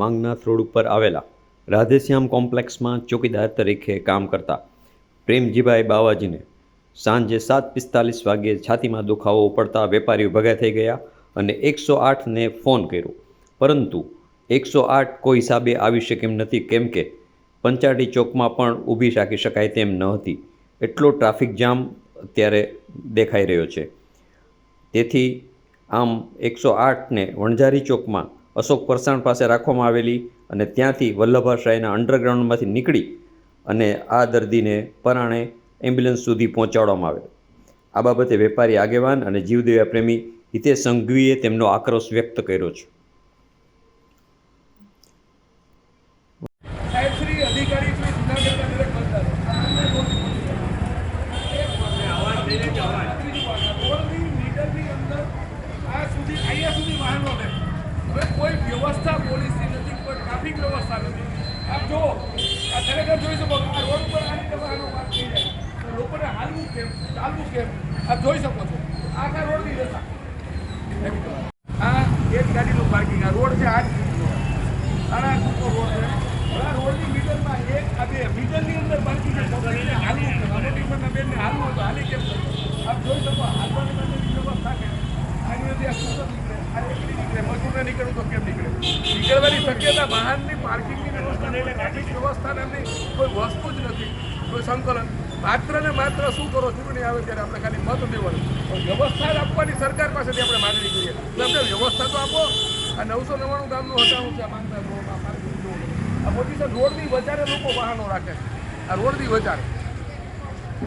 નમાંગનાથ road ઉપર આવેલા રાધેશ્યામ કોમ્પ્લેક્સમાં ચોકીદાર તરીકે કામ કરતા પ્રેમજીભાઈ બાવાજીને સાંજે સાત પિસ્તાલીસ વાગ્યે છાતીમાં દુખાવો પડતા વેપારીઓ ભેગા થઈ ગયા અને એકસો આઠને ફોન કર્યો. પરંતુ એકસો આઠ કોઈ હિસાબે આવી શકે એમ નથી, કેમ કે પંચાટી ચોકમાં પણ ઊભી રાખી શકાય તેમ ન હતી. એટલો ટ્રાફિક જામ અત્યારે દેખાઈ રહ્યો છે. તેથી આમ એકસો આઠને વણઝારી ચોકમાં અશોક પરસાણ પાસે રાખવામાં આવેલી અને ત્યાંથી વલ્લભાશાહીના અંડરગ્રાઉન્ડમાંથી નીકળી અને આ દર્દીને પરાણે એમ્બ્યુલન્સ સુધી પહોંચાડવામાં આવે આ બાબતે વેપારી આગેવાન અને જીવદયા પ્રેમી હિતેશ સંઘવીએ તેમનો આક્રોશ વ્યક્ત કર્યો છે. સાહેબ શ્રી અધિકારી શ્રી જુનાગઢના દરેક બંદર રોડની મીટરની અંદર આ સુધી અહીંયા સુધી વાહનો વ્યવસ્થા પોલીસની નથી કોઈ ટ્રાફિક વ્યવસ્થા નથી. આપ જો આ ખરેખર જોઈ શકો આ રોડ ઉપર આ રીતે વાહનો થઈ જાય. તો લોકોને હાલવું કેમ? ચાલવું કેમ? આપ જોઈ શકો છો. આખા રોડની દશા આ એક ગાડીનું પાર્કિંગ આ રોડ છે આ જ ટૂંકો રોડ છે. આ રોડની મીટરમાં એક, આ બે મીટરની અંદર પાર્કિંગ છે. પબ્લિકને હાલવું કેમ? મોટી બેનને હાલવું તો હાલી કેમ? આપ જોઈ શકો હાલવાની માટેની વ્યવસ્થા કેમ આની અંદર આ સુસર નીકળે, આ એકલી નીકળે, મજૂરને નીકળવું તો કેમ નીકળવાની શક્યતા વાહનની પાર્કિંગની વ્યવસ્થા નહીં ટ્રાફિક વ્યવસ્થા એમની કોઈ વસ્તુ જ નથી. કોઈ સંકલન. માત્ર ને માત્ર શું કરો, ચૂંટણી આવે ત્યારે આપણે ખાલી મત દેવાનું વ્યવસ્થા આપવાની સરકાર પાસેથી આપણે માંગણી કરીએ. આપણે વ્યવસ્થા તો આપો. આ નવસો નવ્વાણું ગામનું હટાવું છે, આ માંગતા આ મોટી રોડની વધારે લોકો વાહનો રાખે આ રોડની વચારે